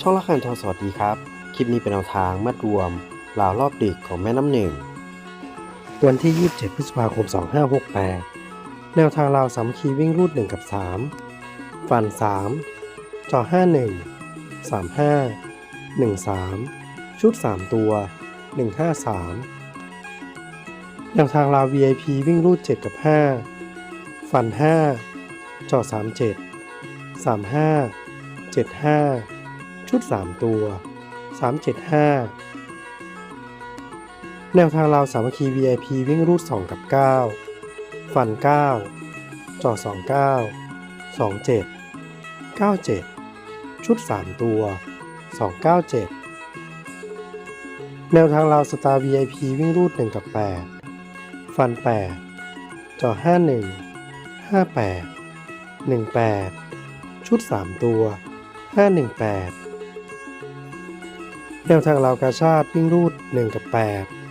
ช่องละคันทองสวัสดีครับ คลิปนี้เป็นแนวทางมัดรวมราวรอบดึกของแม่น้ำหนึ่ง วันที่ 27 พฤษภาคม 2568 แนวทางราวสามคคีวิ่งรูด 1 กับ 3 ฟัน 3 จอ 51 35 13 ชุด 3 ตัว 153 แนวทางราว VIP วิ่งรูด 7 กับ 5 ฟัน 5 จอ 37 35 75 ชุด 3 ตัว 375 แนวทางราวสามัคคี VIP วิ่งรูด 2 กับ 9 ฟัน 9จอ29 27 97 ชุด 3 ตัว 297 แนวทางราวสตาร์ VIP วิ่งรูด 1 กับ 8 ฟัน 8จอ51 58 18 ชุด 3 ตัว 518 แนวทางราวกาชาติวิ่งรูด 1 กับ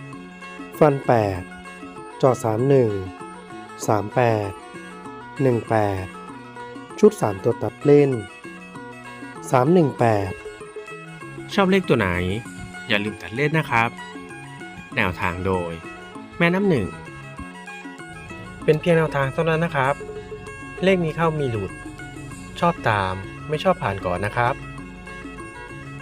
8 ฟัน 8 จอ31 38 18 ชุด 3 ตัวตัดเล่น 318 ชอบเลขตัวไหน อย่าลืมตัดเลขนะครับ แนวทางโดย แม่น้ำหนึ่ง เป็นเพียงแนวทางเท่านั้นนะครับ เลขนี้เข้ามีหลุด ชอบตามไม่ชอบผ่านก่อนนะครับ